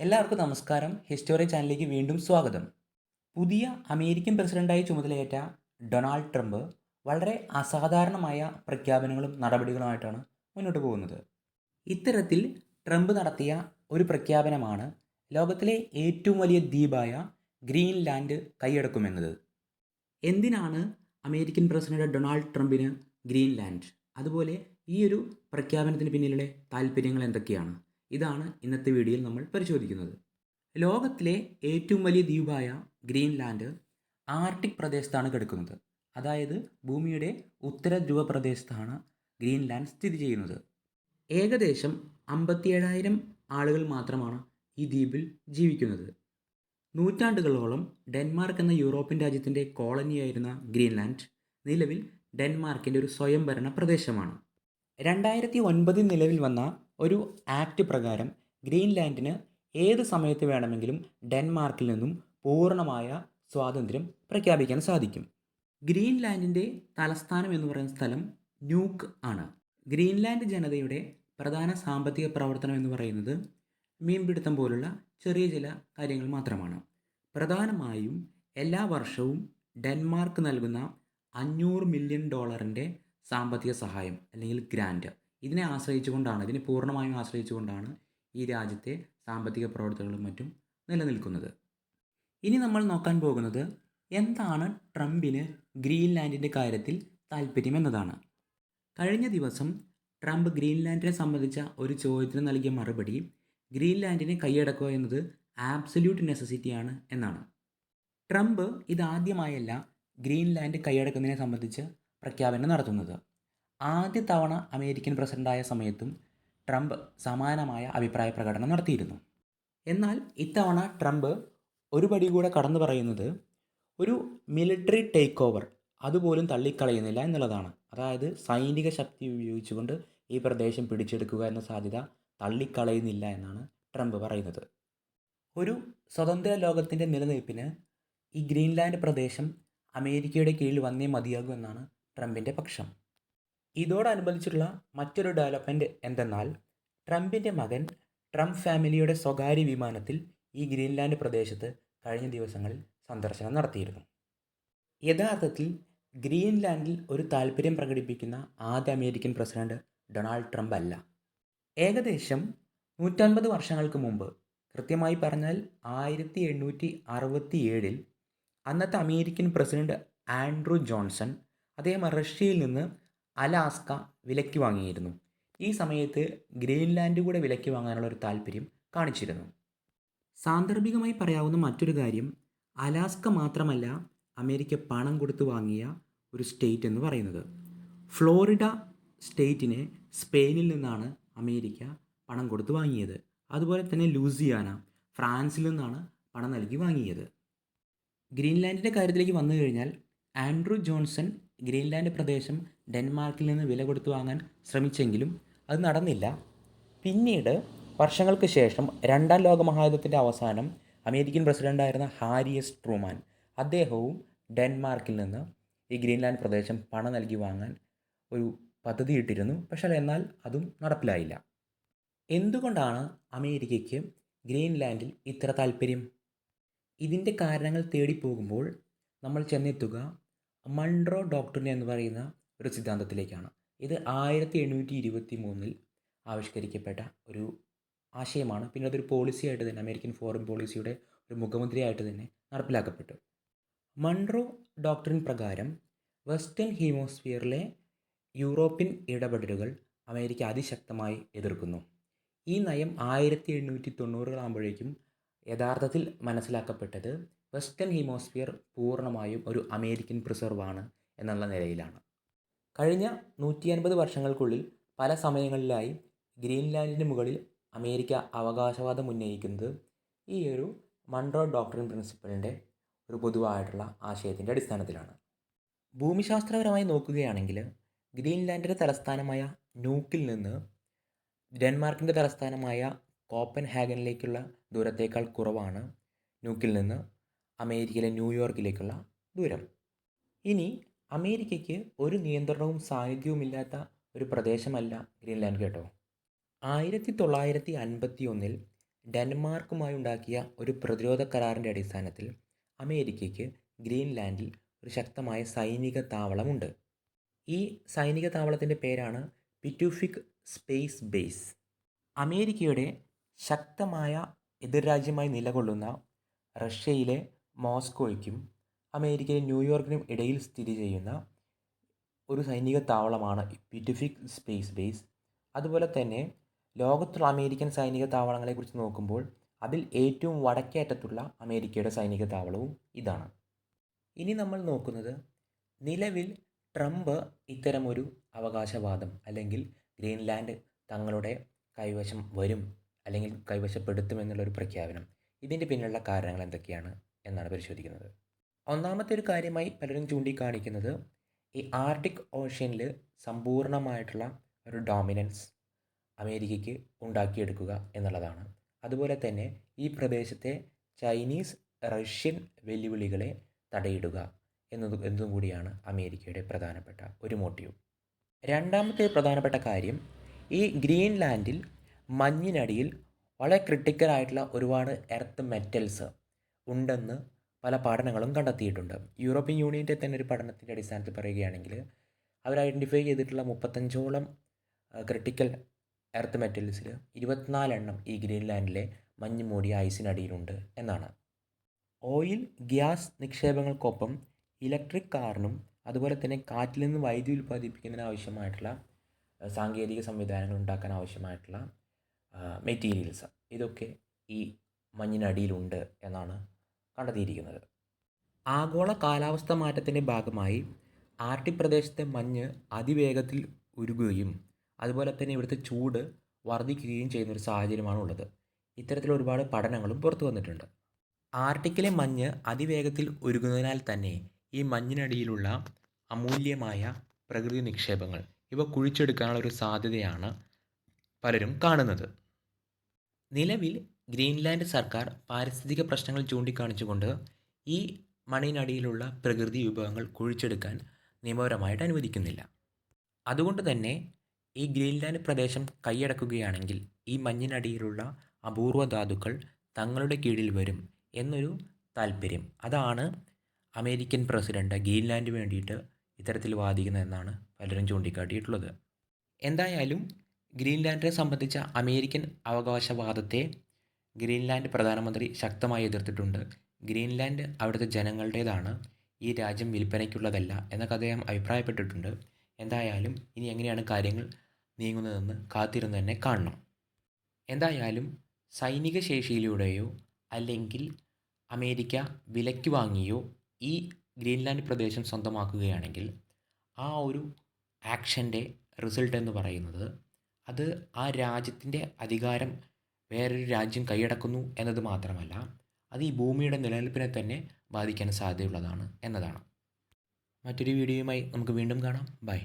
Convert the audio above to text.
എല്ലാവർക്കും നമസ്കാരം. ഹിസ്റ്റോറി ചാനലിലേക്ക് വീണ്ടും സ്വാഗതം. പുതിയ അമേരിക്കൻ പ്രസിഡന്റായി ചുമതലയേറ്റ ഡൊണാൾഡ് ട്രംപ് വളരെ അസാധാരണമായ പ്രഖ്യാപനങ്ങളും നടപടികളുമായിട്ടാണ് മുന്നോട്ട് പോകുന്നത്. ഇത്തരത്തിൽ ട്രംപ് നടത്തിയ ഒരു പ്രഖ്യാപനമാണ് ലോകത്തിലെ ഏറ്റവും വലിയ ദ്വീപായ ഗ്രീൻലാൻഡ് കൈയടക്കുമെന്നത്. എന്തിനാണ് അമേരിക്കൻ പ്രസിഡന്റ് ഡൊണാൾഡ് ട്രംപിന് ഗ്രീൻലാൻഡ്? അതുപോലെ ഈ ഒരു പ്രഖ്യാപനത്തിന് പിന്നിലുള്ള താല്പര്യങ്ങൾ എന്തൊക്കെയാണ്? ഇതാണ് ഇന്നത്തെ വീഡിയോയിൽ നമ്മൾ പരിശോധിക്കുന്നത്. ലോകത്തിലെ ഏറ്റവും വലിയ ദ്വീപായ ഗ്രീൻലാൻഡ് ആർട്ടിക് പ്രദേശത്താണ് കിടക്കുന്നത്. അതായത് ഭൂമിയുടെ ഉത്തര ധ്രുവ പ്രദേശത്താണ് ഗ്രീൻലാൻഡ് സ്ഥിതി ചെയ്യുന്നത്. ഏകദേശം അമ്പത്തിയേഴായിരം ആളുകൾ മാത്രമാണ് ഈ ദ്വീപിൽ ജീവിക്കുന്നത്. നൂറ്റാണ്ടുകളോളം ഡെൻമാർക്ക് എന്ന യൂറോപ്യൻ രാജ്യത്തിന്റെ കോളനിയായിരുന്ന ഗ്രീൻലാൻഡ് നിലവിൽ ഡെൻമാർക്കിന്റെ ഒരു സ്വയംഭരണ പ്രദേശമാണ്. രണ്ടായിരത്തി ഒൻപതിൽ നിലവിൽ വന്ന ഒരു ആക്ട് പ്രകാരം ഗ്രീൻലാൻഡിന് ഏത് സമയത്ത് വേണമെങ്കിലും ഡെൻമാർക്കിൽ നിന്നും പൂർണമായ സ്വാതന്ത്ര്യം പ്രഖ്യാപിക്കാൻ സാധിക്കും. ഗ്രീൻലാൻഡിന്റെ തലസ്ഥാനം എന്ന് പറയുന്ന സ്ഥലം ന്യൂക്ക് ആണ്. ഗ്രീൻലാൻഡ് ജനതയുടെ പ്രധാന സാമ്പത്തിക പ്രവർത്തനം എന്ന് പറയുന്നത് മീൻപിടുത്തം പോലുള്ള ചെറിയ ചില കാര്യങ്ങൾ മാത്രമാണ്. പ്രധാനമായും എല്ലാ വർഷവും ഡെൻമാർക്ക് നൽകുന്ന അഞ്ഞൂറ് മില്യൺ ഡോളറിന്റെ സാമ്പത്തിക സഹായം അല്ലെങ്കിൽ ഗ്രാൻഡ്. ഇതിനെ ആശ്രയിച്ചുകൊണ്ടാണ് ഇതിനെ പൂർണമായും ആശ്രയിച്ചുകൊണ്ടാണ് ഈ രാജ്യത്തെ സാമ്പത്തിക പ്രവർത്തനങ്ങളും മറ്റും നിലനിൽക്കുന്നത്. ഇനി നമ്മൾ നോക്കാൻ പോകുന്നത് എന്താണ് ട്രംപിന് ഗ്രീൻലാൻഡിന്റെ കാര്യത്തിൽ താല്പര്യം എന്നതാണ്. കഴിഞ്ഞ ദിവസം ട്രംപ് ഗ്രീൻലാൻഡിനെ സംബന്ധിച്ച ഒരു ചോദ്യത്തിന് നൽകിയ മറുപടി ഗ്രീൻലാൻഡിനെ കൈയടക്കുക എന്നത് ആബ്സല്യൂട്ട് നെസസിറ്റിയാണ് എന്നാണ്. ട്രംപ് ഇതാദ്യമായല്ല ഗ്രീൻലാൻഡ് കൈയടക്കുന്നതിനെ സംബന്ധിച്ച് പ്രഖ്യാപനം നടത്തുന്നത്. ആദ്യ തവണ അമേരിക്കൻ പ്രസിഡന്റായ സമയത്തും ട്രംപ് സമാനമായ അഭിപ്രായ പ്രകടനം നടത്തിയിരുന്നു. എന്നാൽ ഇത്തവണ ട്രംപ് ഒരുപടി കൂടെ കടന്നു പറയുന്നത് ഒരു മിലിറ്ററി ടേക്ക് ഓവർ അതുപോലും തള്ളിക്കളയുന്നില്ല എന്നുള്ളതാണ്. അതായത് സൈനിക ശക്തി ഉപയോഗിച്ചുകൊണ്ട് ഈ പ്രദേശം പിടിച്ചെടുക്കുക എന്ന സാധ്യത തള്ളിക്കളയുന്നില്ല എന്നാണ് ട്രംപ് പറയുന്നത്. ഒരു സ്വതന്ത്ര ലോകത്തിന്റെ നിലനിൽപ്പിന് ഈ ഗ്രീൻലാൻഡ് പ്രദേശം അമേരിക്കയുടെ കീഴിൽ വന്നേ മതിയാകൂ എന്നാണ് ട്രംപിന്റെ പക്ഷം. ഇതോടനുബന്ധിച്ചുള്ള മറ്റൊരു ഡെവലപ്മെന്റ് എന്തെന്നാൽ ട്രംപിന്റെ മകൻ ട്രംപ് ഫാമിലിയുടെ സ്വകാര്യ വിമാനത്തിൽ ഈ ഗ്രീൻലാൻഡ് പ്രദേശത്ത് കഴിഞ്ഞ ദിവസങ്ങളിൽ സന്ദർശനം നടത്തിയിരുന്നു. യഥാർത്ഥത്തിൽ ഗ്രീൻലാൻഡിൽ ഒരു താല്പര്യം പ്രകടിപ്പിക്കുന്ന ആദ്യ അമേരിക്കൻ പ്രസിഡന്റ് ഡൊണാൾഡ് ട്രംപ് അല്ല. ഏകദേശം നൂറ്റൻപത് വർഷങ്ങൾക്ക് മുമ്പ് കൃത്യമായി പറഞ്ഞാൽ ആയിരത്തി എണ്ണൂറ്റി അറുപത്തി ഏഴിൽ അന്നത്തെ അമേരിക്കൻ പ്രസിഡന്റ് ആൻഡ്രൂ ജോൺസൺ അദ്ദേഹം റഷ്യയിൽ നിന്ന് അലാസ്ക വിലയ്ക്ക് വാങ്ങിയിരുന്നു. ഈ സമയത്ത് ഗ്രീൻലാൻഡ് കൂടെ വിലയ്ക്ക് വാങ്ങാനുള്ള ഒരു താല്പര്യം കാണിച്ചിരുന്നു. സാന്ദർഭികമായി പറയാവുന്ന മറ്റൊരു കാര്യം അലാസ്ക മാത്രമല്ല അമേരിക്ക പണം കൊടുത്ത് വാങ്ങിയ ഒരു സ്റ്റേറ്റ് എന്ന് പറയുന്നത്. ഫ്ലോറിഡ സ്റ്റേറ്റിനെ സ്പെയിനിൽ നിന്നാണ് അമേരിക്ക പണം കൊടുത്ത് വാങ്ങിയത്. അതുപോലെ തന്നെ ലൂസിയാന ഫ്രാൻസിൽ നിന്നാണ് പണം നൽകി വാങ്ങിയത്. ഗ്രീൻലാൻഡിന്റെ കാര്യത്തിലേക്ക് വന്നു കഴിഞ്ഞാൽ ആൻഡ്രൂ ജോൺസൺ ഗ്രീൻലാൻഡ് പ്രദേശം ഡെൻമാർക്കിൽ നിന്ന് വില കൊടുത്തു വാങ്ങാൻ ശ്രമിച്ചെങ്കിലും അത് നടന്നില്ല. പിന്നീട് വർഷങ്ങൾക്ക് ശേഷം രണ്ടാം ലോക മഹായുദ്ധത്തിന്റെ അവസാനം അമേരിക്കൻ പ്രസിഡന്റായിരുന്ന ഹാരിയസ് ട്രൂമാൻ അദ്ദേഹവും ഡെൻമാർക്കിൽ നിന്ന് ഈ ഗ്രീൻലാൻഡ് പ്രദേശം പണം നൽകി വാങ്ങാൻ ഒരു പദ്ധതി ഇട്ടിരുന്നു. പക്ഷേ എന്നാൽ അതും നടപ്പിലായില്ല. എന്തുകൊണ്ടാണ് അമേരിക്കയ്ക്ക് ഗ്രീൻലാൻഡിൽ ഇത്ര താല്പര്യം ഇതിന്റെ കാരണങ്ങൾ തേടിപ്പോകുമ്പോൾ നമ്മൾ ചെന്നെത്തുക. മൺട്രോ ഡോക്ടറിനെ എന്ന് പറയുന്ന ഒരു സിദ്ധാന്തത്തിലേക്കാണ്. ഇത് ആയിരത്തി എണ്ണൂറ്റി ഇരുപത്തി മൂന്നിൽ ആവിഷ്കരിക്കപ്പെട്ട ഒരു ആശയമാണ്. പിന്നെ അതൊരു പോളിസിയായിട്ട് തന്നെ അമേരിക്കൻ ഫോറിൻ പോളിസിയുടെ ഒരു മുഖമുദ്രയായിട്ട് തന്നെ നടപ്പിലാക്കപ്പെട്ടു. മൺറോ ഡോക്ടറിൻ പ്രകാരം വെസ്റ്റേൺ ഹീമോസ്ഫിയറിലെ യൂറോപ്യൻ ഇടപെടലുകൾ അമേരിക്ക അതിശക്തമായി എതിർക്കുന്നു. ഈ നയം ആയിരത്തി എണ്ണൂറ്റി തൊണ്ണൂറുകളാകുമ്പോഴേക്കും യഥാർത്ഥത്തിൽ മനസ്സിലാക്കപ്പെട്ടത് വെസ്റ്റേൺ ഹീമോസ്ഫിയർ പൂർണമായും ഒരു അമേരിക്കൻ പ്രിസർവാണ് എന്നുള്ള നിലയിലാണ്. കഴിഞ്ഞ നൂറ്റി അൻപത് വർഷങ്ങൾക്കുള്ളിൽ പല സമയങ്ങളിലായി ഗ്രീൻലാൻഡിന് മുകളിൽ അമേരിക്ക അവകാശവാദം ഉന്നയിക്കുന്നത് ഈ ഒരു മൺട്രോ ഡോക്ടറിൻ പ്രിൻസിപ്പളിന്റെ ഒരു പൊതുവായിട്ടുള്ള ആശയത്തിന്റെ അടിസ്ഥാനത്തിലാണ്. ഭൂമിശാസ്ത്രപരമായി നോക്കുകയാണെങ്കിൽ ഗ്രീൻലാൻഡിന്റെ തലസ്ഥാനമായ ന്യൂക്കിൽ നിന്ന് ഡെൻമാർക്കിന്റെ തലസ്ഥാനമായ കോപ്പൻ ഹാഗനിലേക്കുള്ള ദൂരത്തേക്കാൾ കുറവാണ് ന്യൂക്കിൽ നിന്ന് അമേരിക്കയിലെ ന്യൂയോർക്കിലേക്കുള്ള ദൂരം. ഇനി അമേരിക്കയ്ക്ക് ഒരു നിയന്ത്രണവും സാന്നിധ്യവുമില്ലാത്ത ഒരു പ്രദേശമല്ല ഗ്രീൻലാൻഡ് കേട്ടോ. ആയിരത്തി തൊള്ളായിരത്തി അൻപത്തി ഒന്നിൽ ഡെൻമാർക്കുമായി ഉണ്ടാക്കിയ ഒരു പ്രതിരോധ കരാറിന്റെ അടിസ്ഥാനത്തിൽ അമേരിക്കയ്ക്ക് ഗ്രീൻലാൻഡിൽ ഒരു ശക്തമായ സൈനിക താവളമുണ്ട്. ഈ സൈനിക താവളത്തിന്റെ പേരാണ് പിറ്റുഫിക് സ്പേസ് ബേസ് അമേരിക്കയുടെ ശക്തമായ എതിർരാജ്യമായി നിലകൊള്ളുന്ന റഷ്യയിലെ മോസ്കോയ്ക്കും അമേരിക്കയിലെ ന്യൂയോർക്കിനും ഇടയിൽ സ്ഥിതി ചെയ്യുന്ന ഒരു സൈനിക താവളമാണ് പിറ്റിഫിക് സ്പേസ് ബേസ് അതുപോലെ തന്നെ ലോകത്തുള്ള അമേരിക്കൻ സൈനിക താവളങ്ങളെക്കുറിച്ച് നോക്കുമ്പോൾ അതിൽ ഏറ്റവും വടക്കേറ്റത്തുള്ള അമേരിക്കയുടെ സൈനിക താവളവും ഇതാണ്. ഇനി നമ്മൾ നോക്കുന്നത് നിലവിൽ ട്രംപ് ഇത്തരമൊരു അവകാശവാദം അല്ലെങ്കിൽ ഗ്രീൻലാൻഡ് തങ്ങളുടെ കൈവശം വരും അല്ലെങ്കിൽ കൈവശപ്പെടുത്തുമെന്നുള്ളൊരു പ്രഖ്യാപനം. ഇതിന്റെ പിന്നിലുള്ള കാരണങ്ങൾ എന്തൊക്കെയാണ് എന്നാണ് പരിശോധിക്കുന്നത്. ഒന്നാമത്തെ ഒരു കാര്യമായി പലരും ചൂണ്ടിക്കാണിക്കുന്നത് ഈ ആർട്ടിക് ഓഷ്യനിൽ സമ്പൂർണമായിട്ടുള്ള ഒരു ഡോമിനൻസ് അമേരിക്കയ്ക്ക് ഉണ്ടാക്കിയെടുക്കുക എന്നുള്ളതാണ്. അതുപോലെ തന്നെ ഈ പ്രദേശത്തെ ചൈനീസ് റഷ്യൻ വെല്ലുവിളികളെ തടയിടുക എന്നത് എന്നതും കൂടിയാണ് അമേരിക്കയുടെ പ്രധാനപ്പെട്ട ഒരു മോട്ടീവ് രണ്ടാമത്തെ പ്രധാനപ്പെട്ട കാര്യം ഈ ഗ്രീൻലാൻഡിൽ മഞ്ഞിനടിയിൽ വളരെ ക്രിട്ടിക്കലായിട്ടുള്ള ഒരുപാട് എർത്ത് മെറ്റൽസ് ഉണ്ടെന്ന് പല പഠനങ്ങളും കണ്ടെത്തിയിട്ടുണ്ട്. യൂറോപ്യൻ യൂണിയന്റെ തന്നെ ഒരു പഠനത്തിന്റെ അടിസ്ഥാനത്തിൽ പറയുകയാണെങ്കിൽ അവർ ഐഡന്റിഫൈ ചെയ്തിട്ടുള്ള മുപ്പത്തഞ്ചോളം ക്രിട്ടിക്കൽ എർത്ത് മെറ്റൽസിൽ ഇരുപത്തിനാലെണ്ണം ഈ ഗ്രീൻലാൻഡിലെ മഞ്ഞ് മൂടിയ ഐസിനടിയിലുണ്ട് എന്നാണ്. ഓയിൽ ഗ്യാസ് നിക്ഷേപങ്ങൾക്കൊപ്പം ഇലക്ട്രിക് കാറിനും അതുപോലെ തന്നെ കാറ്റിൽ നിന്ന് വൈദ്യുതി ഉൽപ്പാദിപ്പിക്കുന്നതിന് ആവശ്യമായിട്ടുള്ള സാങ്കേതിക സംവിധാനങ്ങൾ ഉണ്ടാക്കാൻ ആവശ്യമായിട്ടുള്ള മെറ്റീരിയൽസ് ഇതൊക്കെ ഈ മഞ്ഞിനടിയിലുണ്ട് എന്നാണ് കണ്ടെത്തിയിരിക്കുന്നത്. ആഗോള കാലാവസ്ഥ മാറ്റത്തിന്റെ ഭാഗമായി ആർട്ടിക് പ്രദേശത്തെ മഞ്ഞ് അതിവേഗത്തിൽ ഉരുകുകയും അതുപോലെ തന്നെ ഇവിടുത്തെ ചൂട് വർദ്ധിക്കുകയും ചെയ്യുന്ന ഒരു സാഹചര്യമാണ് ഉള്ളത്. ഇത്തരത്തിൽ ഒരുപാട് പഠനങ്ങളും പുറത്തു വന്നിട്ടുണ്ട്. ആർട്ടിക്കിലെ മഞ്ഞ് അതിവേഗത്തിൽ ഉരുകുന്നതിനാൽ തന്നെ ഈ മഞ്ഞിനടിയിലുള്ള അമൂല്യമായ പ്രകൃതി നിക്ഷേപങ്ങൾ ഇവ കുഴിച്ചെടുക്കാനുള്ള ഒരു സാധ്യതയാണ് പലരും കാണുന്നത്. നിലവിൽ ഗ്രീൻലാൻഡ് സർക്കാർ പാരിസ്ഥിതിക പ്രശ്നങ്ങൾ ചൂണ്ടിക്കാണിച്ചുകൊണ്ട് ഈ മണ്ണിനടിയിലുള്ള പ്രകൃതി വിഭവങ്ങൾ കുഴിച്ചെടുക്കാൻ നിയമപരമായിട്ട് അനുവദിക്കുന്നില്ല. അതുകൊണ്ട് തന്നെ ഈ ഗ്രീൻലാൻഡ് പ്രദേശം കൈയടക്കുകയാണെങ്കിൽ ഈ മഞ്ഞിനടിയിലുള്ള അപൂർവ ധാതുക്കൾ തങ്ങളുടെ കീഴിൽ വരും എന്നൊരു താല്പര്യം. അതാണ് അമേരിക്കൻ പ്രസിഡന്റ് ഗ്രീൻലാൻഡ് വേണ്ടിയിട്ട് ഇത്തരത്തിൽ വാദിക്കുന്നതെന്നാണ് പലരും ചൂണ്ടിക്കാട്ടിയിട്ടുള്ളത്. എന്തായാലും ഗ്രീൻലാൻഡിനെ സംബന്ധിച്ച അമേരിക്കൻ അവകാശവാദത്തെ ഗ്രീൻലാൻഡ് പ്രധാനമന്ത്രി ശക്തമായി എതിർത്തിട്ടുണ്ട്. ഗ്രീൻലാൻഡ് അവിടുത്തെ ജനങ്ങളുടേതാണ്. ഈ രാജ്യം വിൽപ്പനയ്ക്കുള്ളതല്ല എന്നൊക്കെ അദ്ദേഹം അഭിപ്രായപ്പെട്ടിട്ടുണ്ട്. എന്തായാലും ഇനി എങ്ങനെയാണ് കാര്യങ്ങൾ നീങ്ങുന്നതെന്ന് കാത്തിരുന്ന് തന്നെ കാണണം. എന്തായാലും സൈനിക ശേഷിയിലൂടെയോ അല്ലെങ്കിൽ അമേരിക്ക വിലയ്ക്ക് വാങ്ങിയോ ഈ ഗ്രീൻലാൻഡ് പ്രദേശം സ്വന്തമാക്കുകയാണെങ്കിൽ ആ ഒരു ആക്ഷന്റെ റിസൾട്ട് എന്ന് പറയുന്നത് അത് ആ രാജ്യത്തിന്റെ അധികാരം വേറൊരു രാജ്യം കൈയടക്കുന്നു എന്നത് മാത്രമല്ല അത് ഈ ഭൂമിയുടെ നിലനിൽപ്പിനെ തന്നെ ബാധിക്കാൻ സാധ്യതയുള്ളതാണ് എന്നതാണ്. മറ്റൊരു വീഡിയോയുമായി നമുക്ക് വീണ്ടും കാണാം. ബൈ.